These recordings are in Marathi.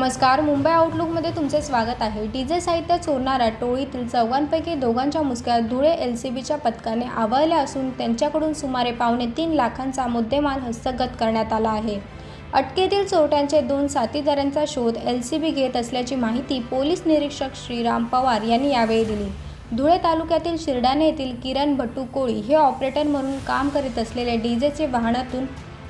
नमस्कार मुंबई आउटलुकमध्ये तुमचे स्वागत आहे. डीजे साहित्य चोरणाऱ्या टोळीतील चौघांपैकी दोघांच्या मुसक्यात धुळे एल सी बीच्या पथकाने आवळल्या असून त्यांच्याकडून सुमारे पावणे तीन लाखांचा मुद्देमाल हस्तगत करण्यात आला आहे. अटकेतील चोरट्यांचे दोन साथीदारांचा शोध एल सी बी घेत असल्याची माहिती पोलीस निरीक्षक श्रीराम पवार यांनी यावेळी दिली. धुळे तालुक्यातील शिरडाणे येथील किरण भट्टू कोळी हे ऑपरेटर म्हणून काम करीत असलेले डीजेचे वाहनातून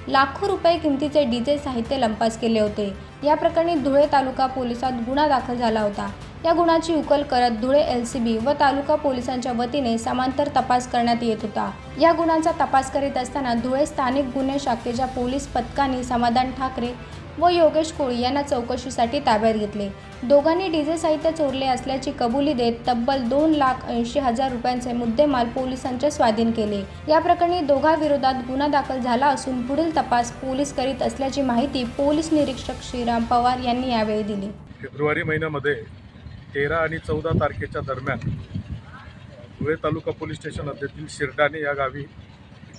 लाखो रुपये किमतीचे डीजे साहित्य लंपास केले होते. या प्रकरणी धुळे तालुका पोलिसात गुन्हा दाखल झाला होता. या गुन्ह्याची उकल करत धुळे एल सी बी व तालुका पोलिसांच्या वतीने समांतर तपास करण्यात येत होता. या गुन्ह्याचा तपास करीत असताना धुळे स्थानिक गुन्हे शाखेच्या पोलीस पथकाने समाधान ठाकरे व योगेश कोळी यांना चौकशीसाठी ताब्यात घेतले. दोघांनी डीजे साहित्य चोरले असल्याची कबुली देत तब्बल दोन लाख ऐंशी हजार रुपयांचे मुद्देमाल पोलिसांच्या स्वाधीन केले. या प्रकरणी दोघांविरोधात गुन्हा दाखल झाला असून पुढील तपास पोलीस करीत असल्याची माहिती पोलीस निरीक्षक श्रीराम पवार यांनी यावेळी दिली. फेब्रुवारी महिन्यामध्ये तेरा आणि चौदा तारखेच्या दरम्यान धुळे तालुका पोलीस स्टेशन हद्दीतील शिरडाणे या गावी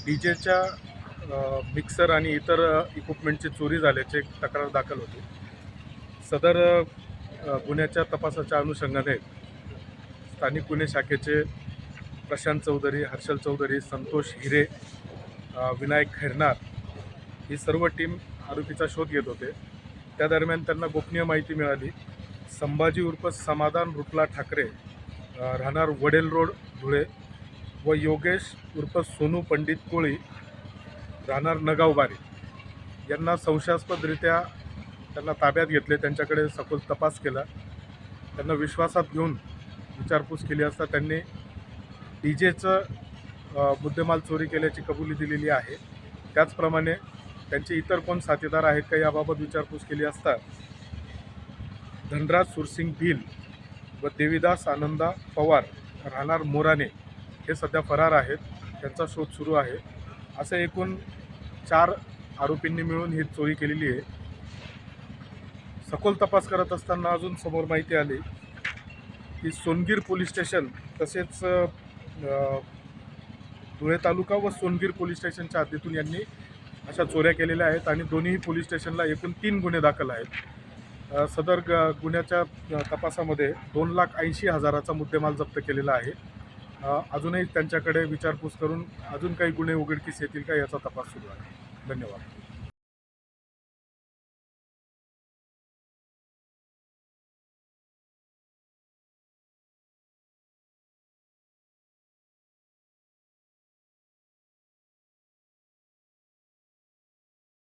डी जेच्या मिक्सर आणि इतर इक्विपमेंटची चोरी झाल्याची एक तक्रार दाखल होती. सदर गुन्ह्याच्या तपासाच्या अनुषंगाने स्थानिक गुन्हे शाखेचे प्रशांत चौधरी हर्षल चौधरी संतोष हिरे विनायक खैरनार ही सर्व टीम आरोपीचा शोध घेत होते. त्या दरम्यान त्यांना गोपनीय माहिती मिळाली. संभाजी उर्फ समाधान रुपला ठाकरे राहणार वडेल रोड धुळे व योगेश उर्फ सोनू पंडित कोळी राहणार नगावबारे. यांना संशयास्पदरित्या त्यांना ताब्यात घेतले त्यांच्याकडे सखोल तपास केला. त्यांना विश्वासात घेऊन विचारपूस केली असता त्यांनी डी जेचं मुद्देमाल चोरी केल्याची कबुली दिलेली आहे. त्याचप्रमाणे त्यांचे इतर कोण साथीदार आहेत का याबाबत विचारपूस केली असता धनराज सुरसिंग भिल व देवीदास आनंदा पवार राहणार मोराने हे सध्या फरार आहेत. त्यांचा शोध सुरू आहे. असं एकूण चार आरोपींनी मिळून ही चोरी केलेली आहे. सखोल तपास करत असताना अजून समोर माहिती आली. की सोनगीर पोलीस स्टेशन तसेच धुळे तालुका व सोनगीर पोलीस स्टेशनच्या हद्दीतून यांनी अशा चोऱ्या केलेल्या आहेत आणि दोन्ही पोलीस स्टेशनला एकूण तीन गुन्हे दाखल आहेत. सदर ग गुन्ह्याच्या तपासामध्ये दोन लाख ऐंशी हजाराचा मुद्देमाल जप्त केलेला आहे. अजूनही त्यांच्याकडे विचारपूस करून अजून काही गुन्हे उघडकीस येतील का याचा तपास सुरू आहे. धन्यवाद.